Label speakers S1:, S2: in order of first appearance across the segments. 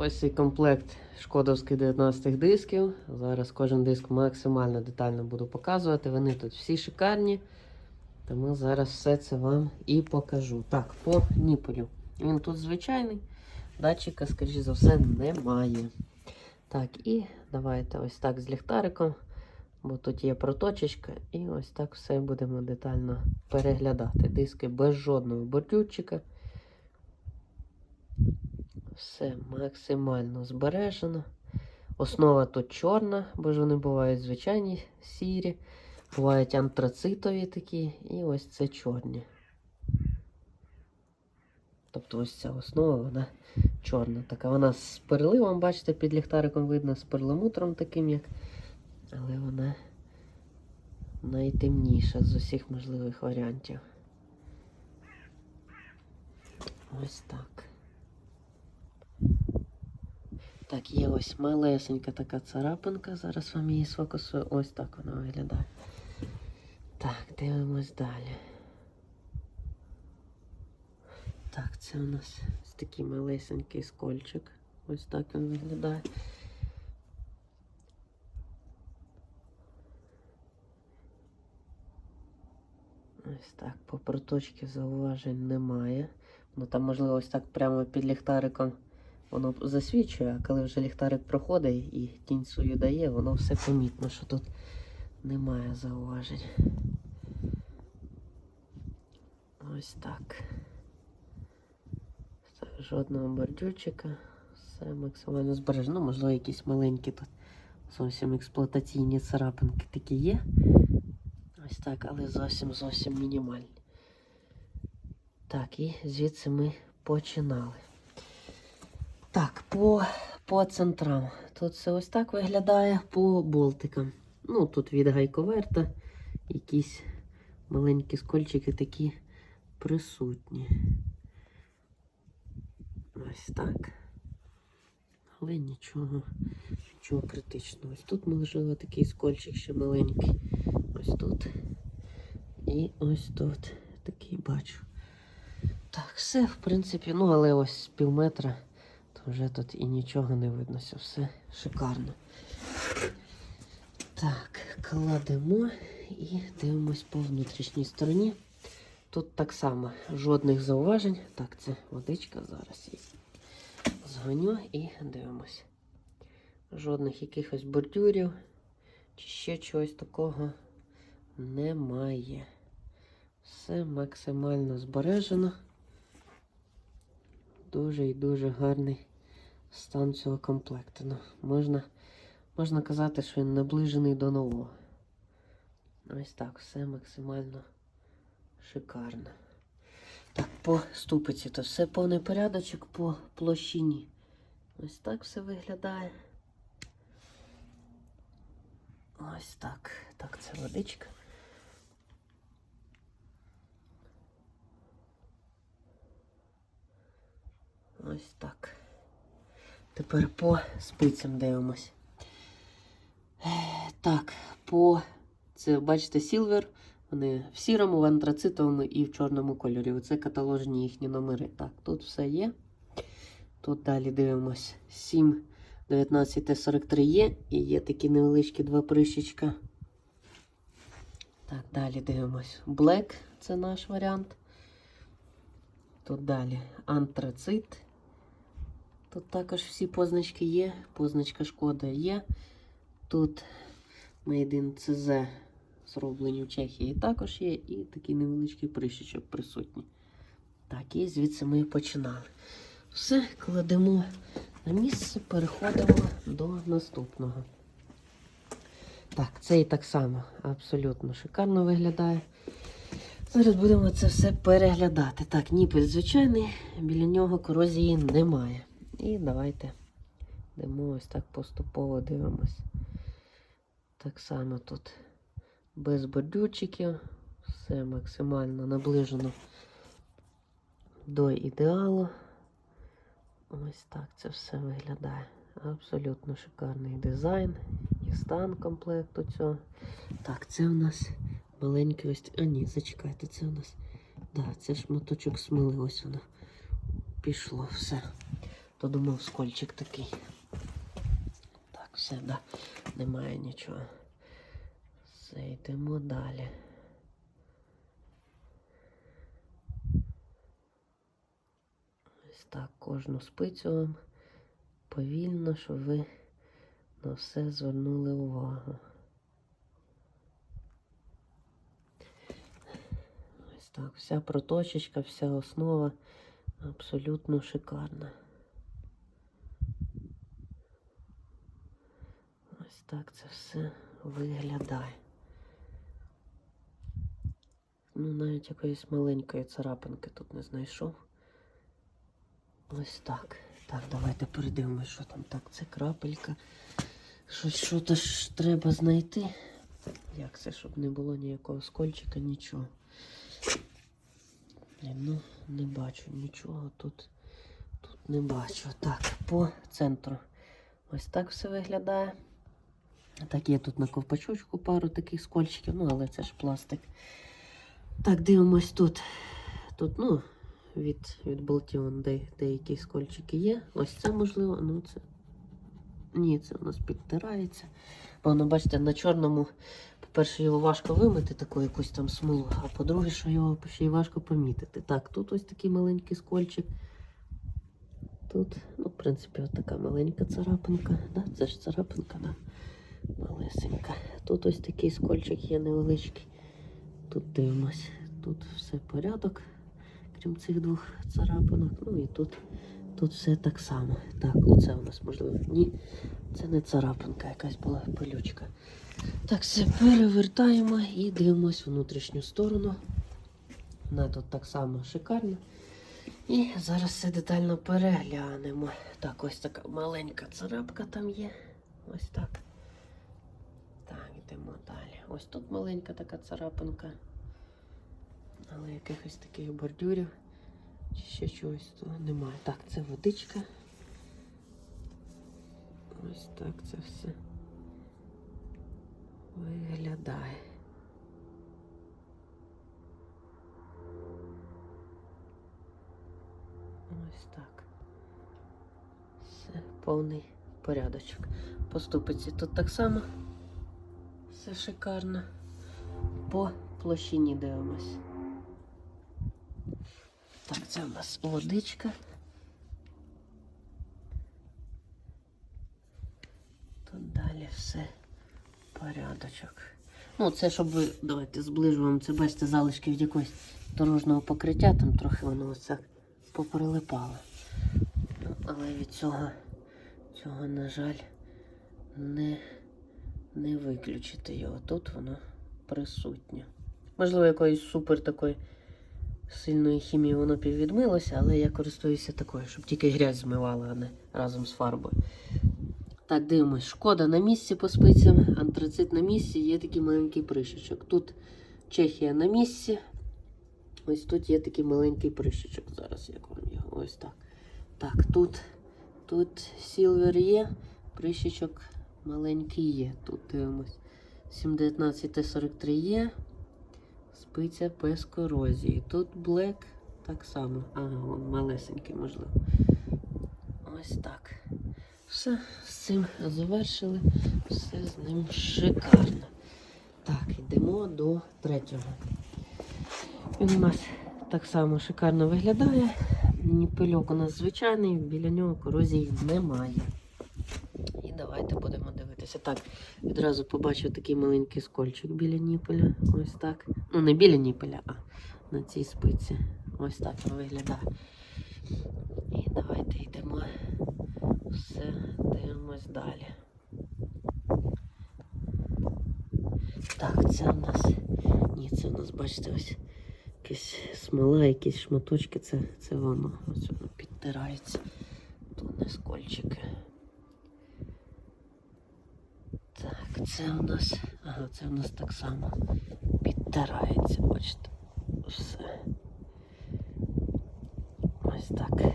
S1: Ось цей комплект шкодовських 19 дисків. Зараз кожен диск максимально детально буду показувати. Вони тут всі шикарні. Тому зараз все це вам і покажу. Так, по Ніполю. Він тут звичайний. Датчика, скоріш за все, немає. Так, і давайте ось так з ліхтариком, бо тут є проточечка, і ось так все будемо детально переглядати. Диски без жодного бордюрчика. Все максимально збережено. Основа тут чорна, бо ж вони бувають звичайні сірі, бувають антрацитові такі, і ось це чорні. Тобто ось ця основа, вона чорна. Така вона з переливом, бачите, під ліхтариком видно, з перламутром таким, як. Але вона найтемніша з усіх можливих варіантів. Ось так. Так, є ось малесенька така царапинка. Зараз вам її сфокусую. Ось так вона виглядає. Так, дивимось далі. Так, це у нас такий малесенький скольчик. Ось так він виглядає. Ось так, по проточці зауважень немає. Ну там, можливо, ось так прямо під ліхтариком воно засвічує, а коли вже ліхтарик проходить і тінь свою дає, воно все помітно, що тут немає зауважень. Ось так. Так, жодного бордюрчика. Все максимально збережено. Ну, можливо, якісь маленькі тут зовсім експлуатаційні царапинки такі є. Ось так, але зовсім зовсім мінімальні. Так, і звідси ми починали. Так, по, по центрам. Тут все ось так виглядає по болтикам. Ну, тут від гайковерта якісь маленькі скольчики такі присутні. Ось так. Але нічого, нічого критичного. Ось тут можливо такий скольчик ще маленький. Ось тут. І ось тут. Такий бачу. Так, все, в принципі, ну, але ось пів метра, то вже тут і нічого не видно. Все, шикарно. Так, кладемо і дивимось по внутрішній стороні. Тут так само жодних зауважень. Так, це водичка зараз її зганю і дивимось. Жодних якихось бордюрів чи ще чогось такого немає. Все максимально збережено. Дуже і дуже гарний стан цього комплекту. Ну, можна, можна казати, що він наближений до нового. Ось так, все максимально шикарно. Так, по ступиці то все повний порядочок по площині. Ось так все виглядає. Ось так. Так, це водичка. Ось так. Тепер по спицям дивимось. Так, по це, бачите, Сілвер. Вони в сірому, в антрацитовому і в чорному кольорі. Оце каталожні їхні номери. Так, тут все є. Тут далі дивимось 7, 19 43 є. І є такі невеличкі два прищечка. Так, далі дивимось. Black це наш варіант. Тут далі антрацит. Тут також всі позначки є. Позначка шкода є. Тут Made in CZ зроблені в Чехії також є. І такий невеличкий прищичок присутній. Так, і звідси ми починали. Все, кладемо на місце, переходимо до наступного. Так, це і так само абсолютно шикарно виглядає. Зараз будемо це все переглядати. Так, ніпель звичайний, біля нього корозії немає. І давайте йдемо ось так поступово дивимось. Так само тут без бордюрчиків, все максимально наближено до ідеалу. Ось так це все виглядає. Абсолютно шикарний дизайн і стан комплекту цього. Так, це у нас маленький ось. А ні, зачекайте, це у нас. Да, це ж моточок смоли, ось воно пішло все. То думав скольчик такий. Так, все, да, немає нічого. Все, йдемо далі. Ось так, кожну спицю вам повільно, щоб ви на все звернули увагу. Ось так, вся проточечка, вся основа абсолютно шикарна. Ось так це все виглядає. Ну, навіть якоїсь маленької царапинки тут не знайшов. Ось так. Так, давайте передивимось, що там. Так, це крапелька. Щось що то ж треба знайти. Як це, щоб не було ніякого скольчика, нічого. Ну, не бачу нічого тут. Тут не бачу. Так, по центру. Ось так все виглядає. Так, є тут на ковпачочку пару таких скольчиків, ну, але це ж пластик. Так, дивимось тут. Тут, ну, від, від болтів де, деякі скольчики є. Ось це можливо, ну це. Ні, це у нас підтирається. Бо воно, бачите, на чорному, по-перше, його важко вимити, таку якусь там смолу, а по-друге, що його ще й важко помітити. Так, тут ось такий маленький скольчик. Тут, ну, в принципі, от така маленька царапинка. Да? Це ж царапинка, да? Малесенька. Тут ось такий скольчик є невеличкий. Тут дивимось. Тут все порядок, крім цих двох царапинок. Ну і тут, тут все так само. Так, оце у нас можливо. Ні, це не царапинка, якась була пилючка. Так, все перевертаємо і дивимось внутрішню сторону. Вона тут так само шикарна. І зараз все детально переглянемо. Так, ось така маленька царапка там є. Ось так. Йдемо далі. Ось тут маленька така царапинка. Але якихось таких бордюрів чи ще чогось тут немає. Так, це водичка. Ось так це все виглядає. Ось так. Все, повний порядочок. Поступиці тут так само. Все шикарно. По площині дивимось. Так, це у нас водичка. Тут далі все порядочок. Ну, це щоб ви, давайте зближу вам, це бачите залишки від якогось дорожнього покриття, там трохи воно ось так поприлипало. Ну, але від цього, цього, на жаль, не, не виключити його. Тут воно присутнє. Можливо, якоїсь супер такої сильної хімії воно підвідмилося, але я користуюся такою, щоб тільки грязь змивала, а не разом з фарбою. Так, дивимось. Шкода на місці по спицям, антрацит на місці, є такий маленький прищичок. Тут Чехія на місці. Ось тут є такий маленький прищичок. Зараз як вам його. Ось так. Так, тут, тут сілвер є, прищичок маленький є. Тут дивимось. 719 Т43 є. Спиця без корозії. Тут блек так само. Ага, вон малесенький, можливо. Ось так. Все, з цим завершили. Все з ним шикарно. Так, йдемо до третього. Він у нас так само шикарно виглядає. Ніпельок у нас звичайний, біля нього корозії немає. Дивитися. Так, відразу побачив такий маленький скольчик біля ніпеля. Ось так. Ну, не біля ніпеля, а на цій спиці. Ось так він виглядає. І давайте йдемо. Все, дивимось далі. Так, це у нас. Ні, це у нас, бачите, ось якась смола, якісь шматочки, це, це воно. Ось воно підтирається. Тут не скольчики. Це у нас. Ага, це у нас так само підтирається, бачите. Все. Ось так.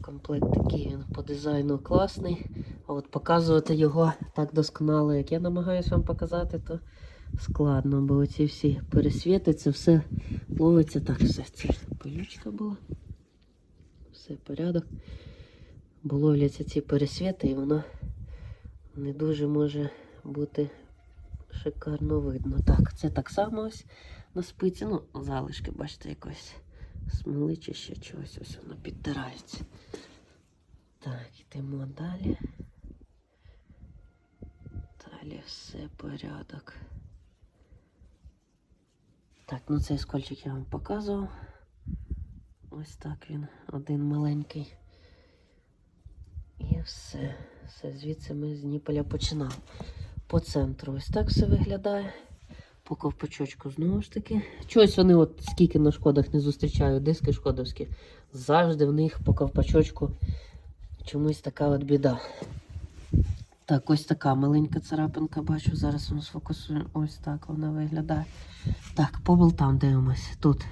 S1: Комплект такий він по дизайну класний. А от показувати його так досконало, як я намагаюся вам показати, то складно, бо оці всі пересвіти, це все ловиться так, все. Це пилючка була. Все порядок. Бо ловляться ці пересвіти, і воно не дуже може бути шикарно видно. Так, це так само ось на спиці. Ну, залишки, бачите, якось смоли чи ще чогось. Ось воно підтирається. Так, йдемо далі. Далі все порядок. Так, ну цей скольчик я вам показував. Ось так він, один маленький. І все. Все, звідси ми з Ніполя починали. По центру ось так все виглядає. По ковпачочку знову ж таки. Чогось вони, от скільки на шкодах не зустрічаю, диски шкодовські. Завжди в них по ковпачочку чомусь така от біда. Так, ось така маленька царапинка, бачу, зараз воно сфокусує. Ось так вона виглядає. Так, по болтам дивимось. Тут,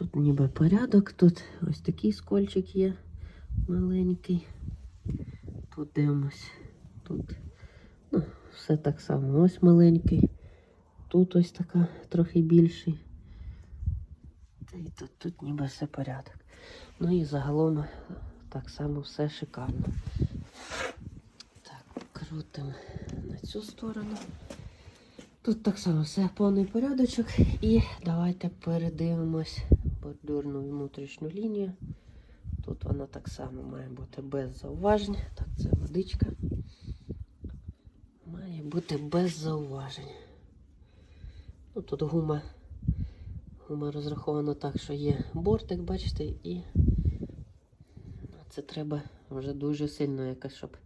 S1: тут ніби порядок, тут ось такий скольчик є маленький. Тут дивимось. Тут ну, все так само. Ось маленький. Тут ось така трохи більший. Та і тут, тут ніби все порядок. Ну і загалом так само все шикарно. Так, крутимо на цю сторону. Тут так само все повний порядочок. І давайте передивимось бордюрну внутрішню лінію. Тут вона так само має бути без зауважень. Так, це водичка. Має бути без зауважень. Ну, тут гума. Гума розрахована так, що є бортик, бачите, і це треба вже дуже сильно якось, щоб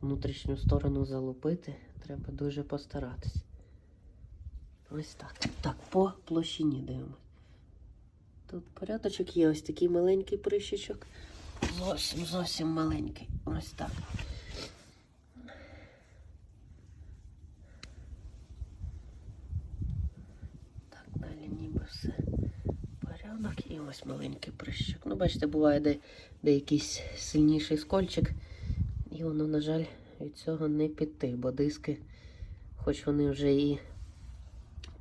S1: внутрішню сторону залупити. Треба дуже постаратись. Ось так. Так, по площині дивимось. Тут порядочок є ось такий маленький прищичок. Зовсім зовсім маленький. Ось так. Так, далі ніби все порядок. І ось маленький прищик. Ну, бачите, буває, де, де якийсь сильніший скольчик. І воно, на жаль, від цього не піти, бо диски, хоч вони вже і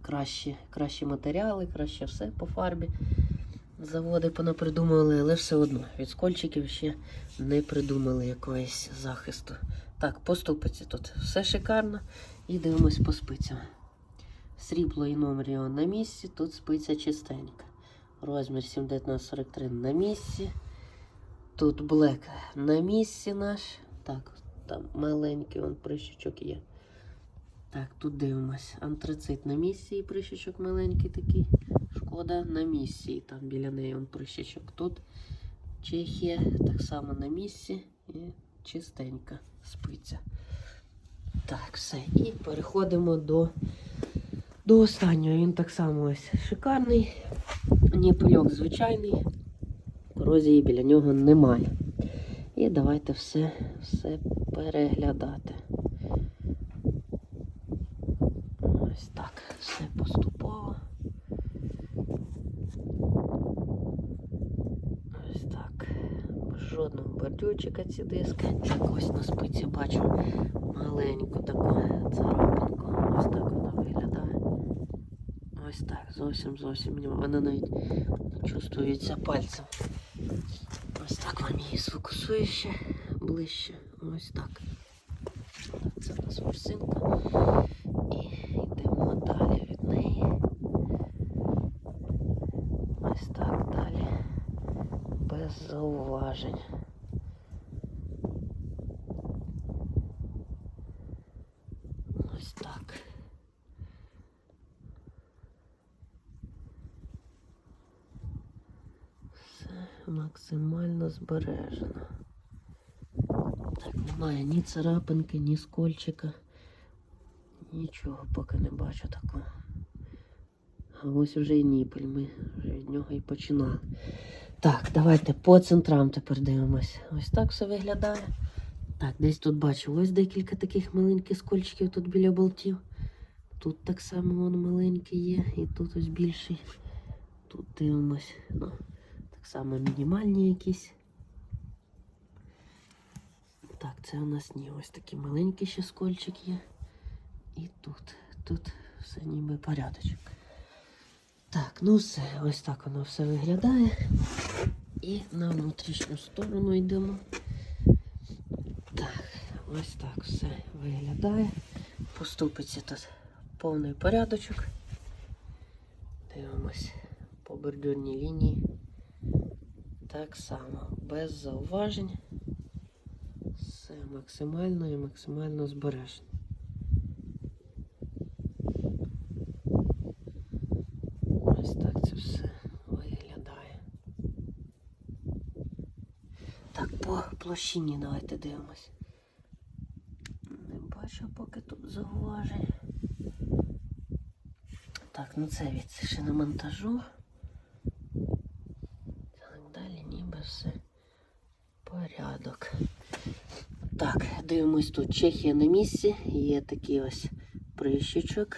S1: кращі, кращі матеріали, краще все по фарбі. Заводи понапридумували, але все одно від скольчиків ще не придумали якогось захисту. Так, по ступиці тут все шикарно. І дивимось по спицям. Срібло і номер на місці, тут спиця чистенька. Розмір 71943 на місці. Тут блек на місці наш. Так, там маленький он прищучок є. Так, тут дивимось. Антрацит на місці і прищучок маленький такий. Шкода на місці. І там біля неї он прищучок. Тут Чехія так само на місці і чистенька спиця. Так, все. І переходимо до, до останнього. Він так само ось шикарний. Ніпельок звичайний. Корозії біля нього немає. І давайте все, все переглядати. Ось так, все поступово. Ось так. Без жодного ці диски. Ось на спиці бачу маленьку таку царапинку. Ось так вона виглядає. Ось так, зовсім зовсім вона навіть чувствується пальцем. Ось так вам її сфокусую ще ближче. Ось так. Це у нас ворсинка. І йдемо далі від неї. Ось так далі. Без зауважень. Ось так. Все збережено. Так, немає ні царапинки, ні скольчика. Нічого поки не бачу такого. А ось вже і ніпель, ми вже від нього і починали. Так, давайте по центрам тепер дивимось. Ось так все виглядає. Так, десь тут бачу ось декілька таких маленьких скольчиків тут біля болтів. Тут так само воно маленький є, і тут ось більший. Тут дивимось. Ну, так само мінімальні якісь. Так, це у нас ні. Ось такий маленький ще скольчик є. І тут тут все ніби порядочок. Так, ну все, ось так воно все виглядає. І на внутрішню сторону йдемо. Так, ось так все виглядає. Поступиться тут повний порядочок. Дивимось по бордюрній лінії. Так само, без зауважень. Максимально і максимально збережено. Ось так це все виглядає. Так, по площині давайте дивимось. Не бачу поки тут зауважень. Так, ну це від шиномонтажу. Так, далі ніби все порядок. Так, дивимось тут Чехія на місці. Є такий ось прищічок.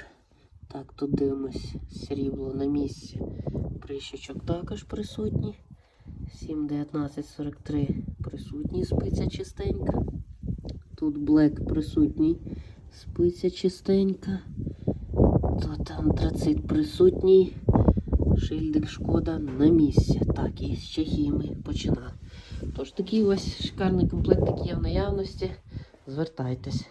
S1: Так, тут дивимось срібло на місці. Прищічок також присутній. 7,1943 присутній спиця чистенька. Тут блек присутній, спиця чистенька. Тут антрацит присутній. Шильдик шкода на місці. Так, і з Чехії ми починали. Тож такий ось шикарний комплект, який є в наявності. Звертайтесь.